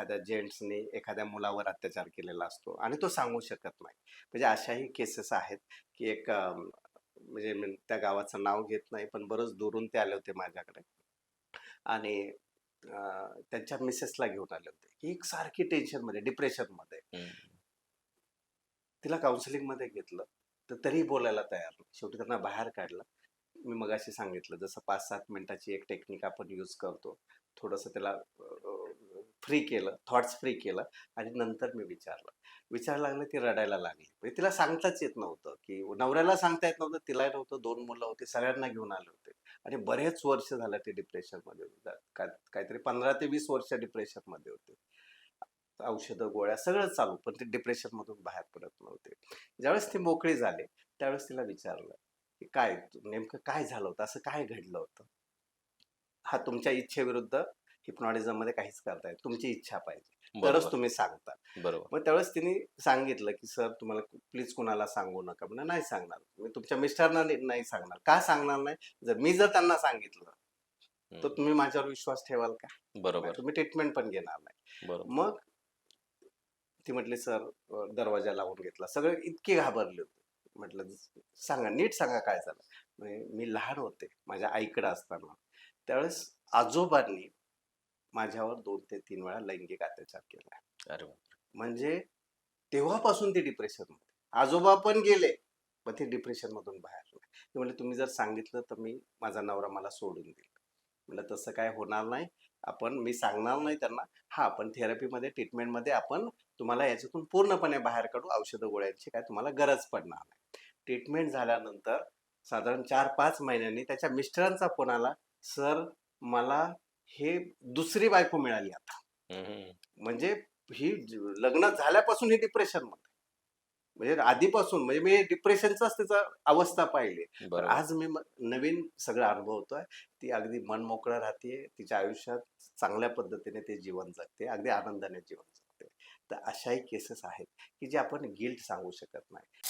एखाद्या जेंट्सने एखाद्या मुलावर अत्याचार केलेला असतो आणि तो सांगू शकत नाही. म्हणजे अशाही केसेस आहेत की एक म्हणजे मी त्या गावाचं नाव घेत नाही पण बरंच दुरून ते आले होते माझ्याकडे. आणि त्यांच्या मिसेसला घेऊन आले होते. ही एक सारखी टेन्शनमध्ये डिप्रेशनमध्ये हम्म. तिला काउन्सिलिंगमध्ये घेतलं तर तरीही बोलायला तयार नाही. शेवटी त्यांना बाहेर काढलं. मी मगाशी सांगितलं जसं पाच सात मिनिटाची एक टेक्निक आपण यूज करतो थोडंसं त्याला फ्री केलं थॉट्स फ्री केलं आणि नंतर मी विचारलं. विचारायला लागलं ती रडायला लागली. म्हणजे तिला सांगताच येत नव्हतं की नवऱ्याला सांगता येत नव्हतं तिला नव्हतं. दोन मुलं होती सगळ्यांना घेऊन आले होते. आणि बरेच वर्ष झालं ते डिप्रेशनमध्ये होते. काहीतरी पंधरा ते वीस वर्ष डिप्रेशनमध्ये होते. औषधं गोळ्या सगळं चालू पण ते डिप्रेशनमधून बाहेर पडत नव्हते. ज्यावेळेस ती मोकळी झाली त्यावेळेस तिला विचारलं की काय नेमकं काय झालं होतं? असं काय घडलं होतं? हा तुमच्या इच्छेविरुद्ध हिप्नॉटिझममध्ये काहीच करताय तुमची इच्छा पाहिजे. तरच तुम्ही सांगता. बरोबर. मग त्यावेळेस तिने सांगितलं की सर तुम्हाला प्लीज कुणाला सांगू नका. म्हणजे नाही सांगणार. मी तुमच्या मिस्टरना नाही- सांगणार. का सांगणार नाही? जर मी जर त्यांना सांगितलं तर. तुम्ही माझ्यावर विश्वास ठेवाल का? बरोबर. तुम्ही ट्रीटमेंट पण घेणार नाही. बरोबर. मग ती म्हटली सर दरवाजा लावून घेतला. सगळे इतके घाबरले होते. म्हटलं सांगा नीट सांगा काय झालं? मी लहान होते माझ्या आईकडे असताना. त्यावेळेस आजोबांनी माझ्यावर दोन ते तीन वेळा लैंगिक अत्याचार केला अरे. म्हणजे तेव्हापासून ते डिप्रेशनमध्ये. आजोबा पण गेले पण ते डिप्रेशन मधून बाहेर ते म्हणले तुम्ही जर सांगितलं तर मी माझा नवरा मला सोडून देईल. म्हणलं तसं काय होणार नाही. आपण मी सांगणार नाही त्यांना. हा आपण थेरपीमध्ये ट्रीटमेंटमध्ये आपण तुम्हाला याच्यातून पूर्णपणे बाहेर काढू. औषधं गोळ्यांची काय तुम्हाला गरज पडणार नाही. ट्रीटमेंट झाल्यानंतर साधारण चार पाच महिन्यांनी त्याच्या मिस्टरांचा फोन आला सर मला हे दुसरी बायको मिळाली आता. म्हणजे ही लग्न झाल्यापासून ही डिप्रेशनमध्ये म्हणजे आधीपासून म्हणजे मी डिप्रेशनचाच त्याचा अवस्था पाहिली. आज मी म- नवीन सगळं अनुभवतोय. ती अगदी मन मोकळं राहते तिच्या आयुष्यात चांगल्या पद्धतीने ते जीवन जगते अगदी आनंदाने जीवन जगते. तर अशाही केसेस आहेत की जे आपण गिल्ट सांगू शकत नाही.